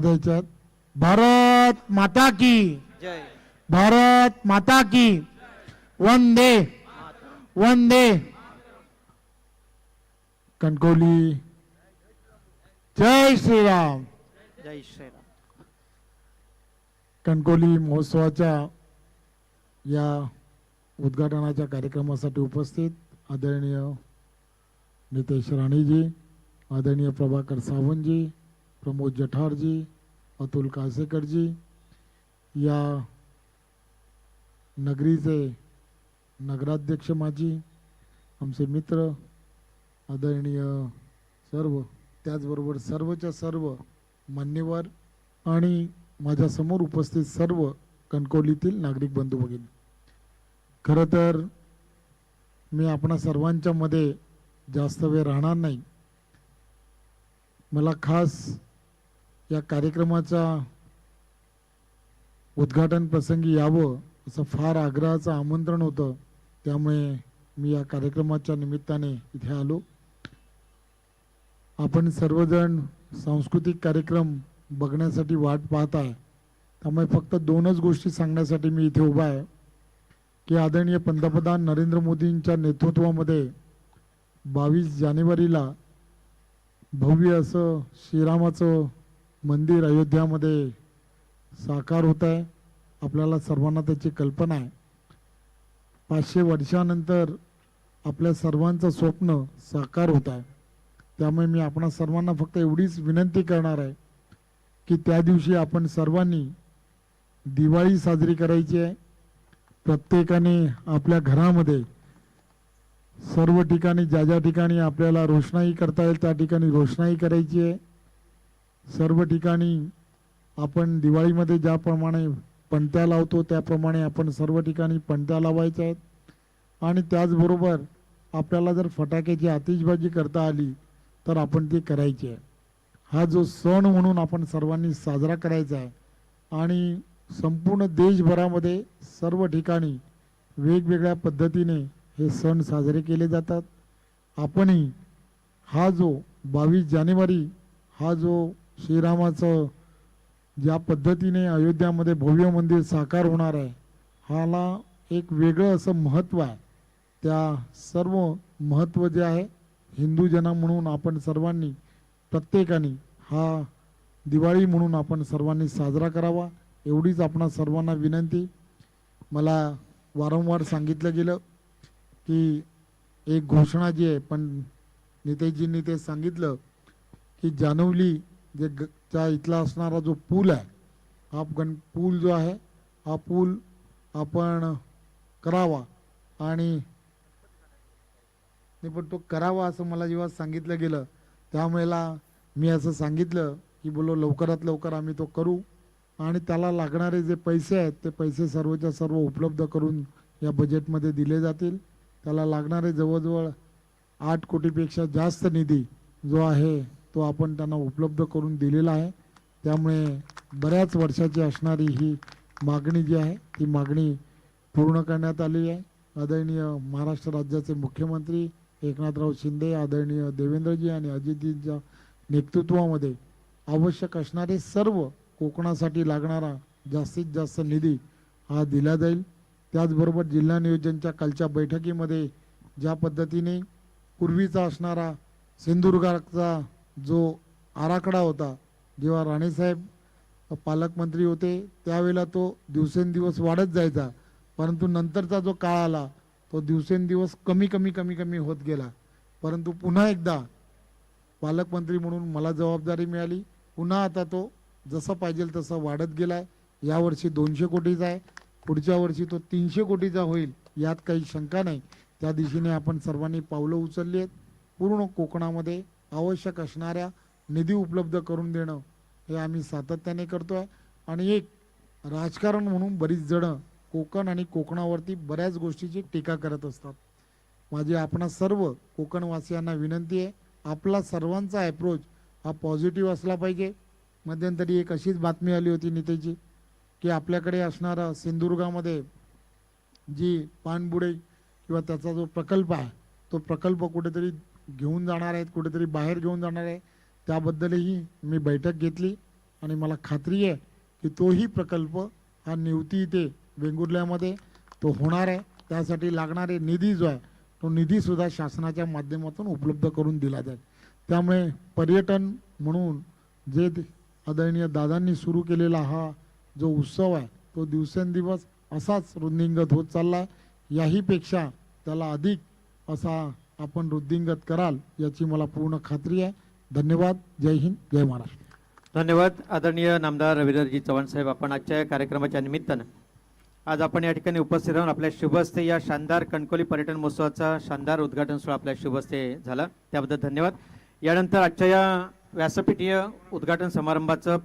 द्यायच्यात भारत माता की जय. भारत माता की वंदे वंदे. कणकवली. जय श्रीराम. जय श्रीराम. कणकवली महोत्सवाच्या या उद्घाटनाच्या कार्यक्रमासाठी उपस्थित आदरणीय नितेश राणेजी आदरणीय प्रभाकर सावंतजी प्रमोद जठारजी अतुल कासेकरजी या नगरीचे नगराध्यक्ष माझी आमचे मित्र आदरणीय सर्व त्याचबरोबर सर्वच्या सर्व मान्यवर आणि माझ्यासमोर उपस्थित सर्व कणकवलीतील नागरिक बंधू भगिनी. खरं तर मी आपणा सर्वांच्यामध्ये जास्त वेळ राहणार नाही. मला खास या कार्यक्रमाच्या उद्घाटन प्रसंगी यावं असं फार आग्रहाचं आमंत्रण होतं. त्यामुळे मी या कार्यक्रमाच्या निमित्ताने इथे आलो. आपण सर्वजण सांस्कृतिक कार्यक्रम बघण्यासाठी वाट पाहत आहे त्यामुळे फक्त दोनच गोष्टी सांगण्यासाठी मी इथे उभा आहे. की आदरणीय पंतप्रधान नरेंद्र मोदींच्या नेतृत्वामध्ये बावीस जानेवारीला भव्य असं श्रीरामाचं मंदिर अयोध्यामध्ये साकार होत आहे. आपल्याला सर्वांना त्याची कल्पना आहे. पाचशे वर्षानंतर आपल्या सर्वांचं स्वप्न साकार होत आहे. त्यामुळे मी आपणा सर्वांना फक्त एवढीच विनंती करणार आहे की त्या दिवशी आपण सर्वांनी दिवाळी साजरी करायची आहे. प्रत्येकाने आपल्या घरामध्ये सर्व ठिकाणी ज्या ज्या ठिकाणी आपल्याला रोषणाई करता येईल त्या ठिकाणी रोषणाई करायची आहे. सर्व ठिकाणी आपण दिवाळीमध्ये ज्याप्रमाणे पणत्या लावतो त्याप्रमाणे आपण सर्व ठिकाणी पणत्या लावायच्या आहेत. आणि त्याचबरोबर आपल्याला जर फटाक्याची आतिषबाजी करता आली तर आपण ती करायची आहे. हा जो सण म्हणून आपण सर्वांनी साजरा करायचा आहे. आणि संपूर्ण देशभरामध्ये सर्व ठिकाणी वेगवेगळ्या पद्धतीने हे सण साजरे केले जातात. आपणही हा जो बावीस जानेवारी हा जो श्रीरामाचं ज्या पद्धतीने अयोध्यामध्ये भव्य मंदिर साकार होणार आहे हाला एक वेगळं असं महत्त्व आहे. त्या सर्व महत्त्व जे आहे हिंदूजना म्हणून आपण सर्वांनी प्रत्येकाने हा दिवाळी म्हणून आपण सर्वांनी साजरा करावा एवढीच आपणा सर्वांना विनंती. मला वारंवार सांगितलं गेलं की एक घोषणा जी आहे पण नेतेजींनी ते सांगितलं की जानवली जे ग च्या इथला असणारा जो पूल आहे हा गण पूल जो आहे हा पूल आपण करावा. आणि पण तो करावा असं मला जेव्हा सांगितलं गेलं त्यावेळेला मी असं सांगितलं की बोलो लवकरात लवकर आम्ही तो करू. आणि त्याला लागणारे जे पैसे आहेत ते पैसे सर्वच्या सर्व उपलब्ध करून या बजेटमध्ये दिले जातील. त्याला लागणारे जवळजवळ आठ कोटीपेक्षा जास्त निधी जो आहे तो आपण त्यांना उपलब्ध करून दिलेला आहे. त्यामुळे बऱ्याच वर्षाची असणारी ही मागणी जी आहे ती मागणी पूर्ण करण्यात आली आहे. आदरणीय महाराष्ट्र राज्याचे मुख्यमंत्री एकनाथराव शिंदे आदरणीय देवेंद्रजी आणि अजितजींच्या नेतृत्वामध्ये आवश्यक असणारे सर्व कोकणासाठी लागणारा जास्तीत जास्त निधी हा दिला जाईल. त्याचबरोबर जिल्हा नियोजनच्या कालच्या बैठकीमध्ये ज्या पद्धतीने पूर्वीचा असणारा सिंधुदुर्गाचा जो आराखडा होता जेव्हा राणेसाहेब पालकमंत्री होते त्यावेळेला तो दिवसेंदिवस वाढत जायचा. परंतु नंतरचा जो काळ आला तो दिवसेंदिवस कमी कमी कमी कमी होत गेला. परंतु पुन्हा एकदा पालकमंत्री म्हणून मला जबाबदारी मिळाली. पुन्हा आता तो जसं पाहिजे तसं वाढत गेलाय. यावर्षी दोनशे कोटीचा आहे. पुढच्या वर्षी तो तीनशे कोटीचा होईल यात काही शंका नाही. त्या दिशेने आपण सर्वांनी पावलं उचलली आहेत. पूर्ण कोकणामध्ये आवश्यक असणाऱ्या निधी उपलब्ध करून देणं हे आम्ही सातत्याने करतो आहे आणि एक राजकारण म्हणून बरीच जणं कोकण आणि कोकणावरती बऱ्याच गोष्टीची टीका करत असतात. माझी आपणा सर्व कोकणवासियांना विनंती आहे आपला सर्वांचा ॲप्रोच हा पॉझिटिव्ह असला पाहिजे. मध्यंतरी एक अशीच बातमी आली होती नीतेची की आपल्याकडे असणारा सिंधुदुर्गामध्ये जी पाणबुडे किंवा त्याचा जो प्रकल्प आहे तो प्रकल्प कुठेतरी घेऊन जाणार आहेत कुठेतरी बाहेर घेऊन जाणार आहे. त्याबद्दलही मी बैठक घेतली आणि मला खात्री आहे की तोही प्रकल्प हा निवती इथे वेंगुर्ल्यामध्ये तो होणार आहे. त्यासाठी लागणारे निधी जो आहे तो निधीसुद्धा शासनाच्या माध्यमातून उपलब्ध करून दिला जाईल. त्यामुळे पर्यटन म्हणून जे आदरणीय दादांनी सुरू केलेला हा जो उत्सव आहे तो दिवसेंदिवस असाच रुंदिंगत होत चालला आहे. याहीपेक्षा त्याला अधिक असा आपण वृद्धिंगत कराल याची मला पूर्ण खात्री आहे. धन्यवाद. जय हिंद. जय महाराष्ट्र. धन्यवाद. आदरणीय नामदार रवींद्रजी चव्हाण साहेब आपण आजच्या या कार्यक्रमाच्या निमित्तानं आज आपण या ठिकाणी उपस्थित राहून आपल्या शुभहस्ते या शानदार कणकोली पर्यटन महोत्सवाचा शानदार उद्घाटन सोहळा आपल्या शुभहस्ते झाला. त्याबद्दल धन्यवाद. यानंतर आजच्या या व्यासपीठीय उद्घाटन समारंभाचं